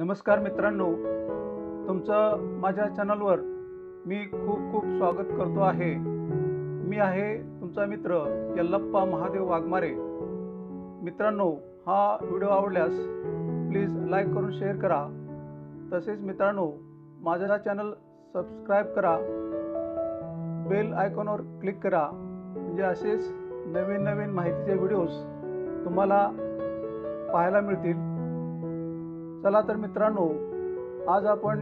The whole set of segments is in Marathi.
नमस्कार मित्रांनो. तुमचं माझ्या चॅनलवर मी खूप खूप स्वागत करतो आहे. मी आहे तुमचा मित्र यल्लप्पा महादेव वाघमारे. मित्रांनो हा व्हिडिओ आवडल्यास प्लीज लाईक करून शेअर करा. तसेच मित्रांनो माझा चॅनल सबस्क्राईब करा. बेल आयकॉनवर क्लिक करा. म्हणजे असेच नवीन नवीन माहितीचे व्हिडिओज तुम्हाला पाहायला मिळतील. चला तर मित्रांनो आज आपण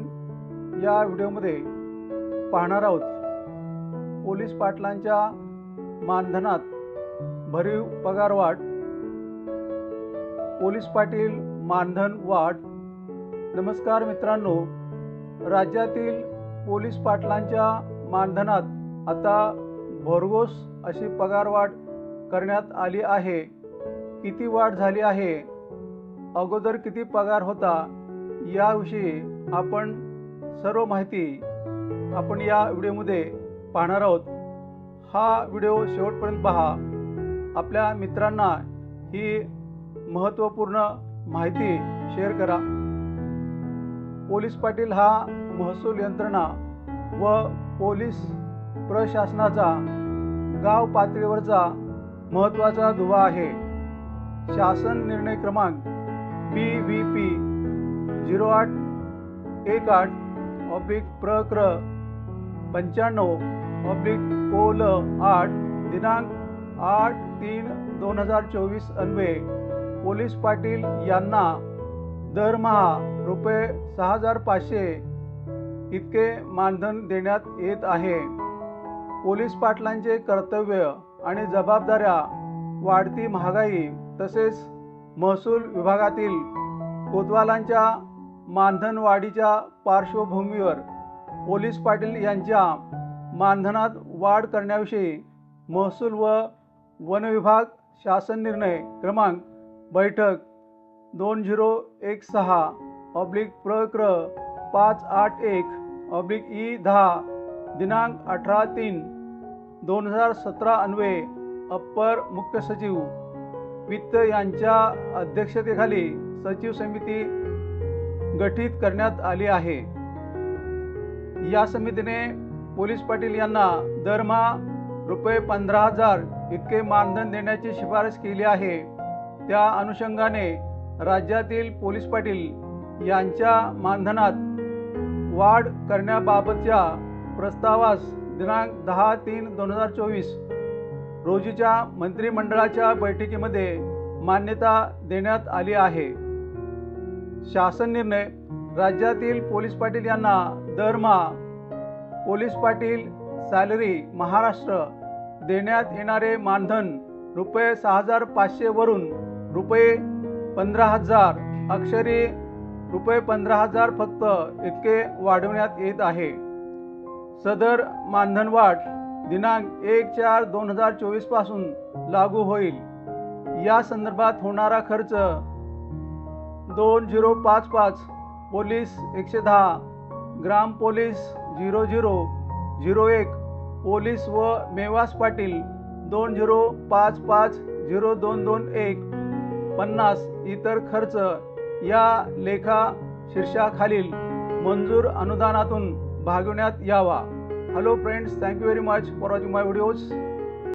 या व्हिडिओमध्ये पाहणार आहोत पोलीस पाटलांच्या मानधनात भरीव पगारवाढ पोलीस पाटील मानधन वाढ. नमस्कार मित्रांनो राज्यातील पोलीस पाटलांच्या मानधनात आता भरघोस अशी पगारवाढ करण्यात आली आहे. किती वाढ झाली आहे? अगोदर किती पगार होता याविषयी आपण सर्व माहिती आपण या व्हिडिओमध्ये पाहणार आहोत. हा व्हिडिओ शेवटपर्यंत पहा. आपल्या मित्रांना ही महत्त्वपूर्ण माहिती शेअर करा. पोलीस पाटील हा महसूल यंत्रणा व पोलीस प्रशासनाचा गाव पातळीवरचा महत्त्वाचा दुवा आहे. शासन निर्णय क्रमांक पी व्ही पी झिरो आठ एक आठ ऑब्लिक प्रक्र पंच्याण्णव ऑब्लिक कोल आठ दिनांक आठ तीन दोन हजार चोवीस अन्वे पोलीस पाटील यांना दरमहा रुपये सहा हजार पाचशे इतके मानधन देण्यात येत आहे. पोलीस पाटलांचे कर्तव्य आणि जबाबदाऱ्या वाढती महागाई तसेच महसूल विभागातील कोतवालांच्या मानधन वाढीच्या पार्श्वभूमीवर पोलीस पाटील यांच्या मानधनात वाढ करण्याविषयी महसूल व वन विभाग शासन निर्णय क्रमांक बैठक दोन झिरो एक सहा ऑब्लिक प्रक्र पाच आठ एक ऑब्लिक ई दहा दिनांक अठरा तीन दोन हजार सतरा अन्वये अप्पर मुख्य सचिव वित्त यांच्या अध्यक्षतेखाली सचिव समिती गठीत करण्यात आली आहे. या समितीने पोलीस पाटील यांना दरमहा रुपये पंधरा हजार इतके मानधन देण्याची शिफारस केली आहे. त्या अनुषंगाने राज्यातील पोलीस पाटील यांच्या मानधनात वाढ करण्याबाबतच्या प्रस्तावास दिनांक दहा तीन दोन हजार चोवीस रोजीच्या मंत्रिमंडळाच्या बैठकीमध्ये मान्यता देण्यात आली आहे. शासन निर्णय राज्यातील पोलीस पाटील यांना दरमहा पोलीस पाटील सॅलरी महाराष्ट्र देण्यात येणारे मानधन रुपये सहा हजार पाचशेवरून रुपये पंधरा हजार अक्षरी रुपये पंधरा हजार फक्त इतके वाढवण्यात येत आहे. सदर मानधनवाढ दिनांक एक चार दोन हजार चोवीसपासून लागू होईल. या संदर्भात होणारा खर्च दोन झिरो पाच पाच पोलीस एकशे दहा ग्राम पोलीस झिरो झिरो झिरो एक पोलीस व मेवास पाटील दोन झिरो पाच पाच झिरो दोन दोन एक पन्नास इतर खर्च या लेखा शीर्षाखालील मंजूर अनुदानातून भागवण्यात यावा. Hello friends thank you very much for watching my videos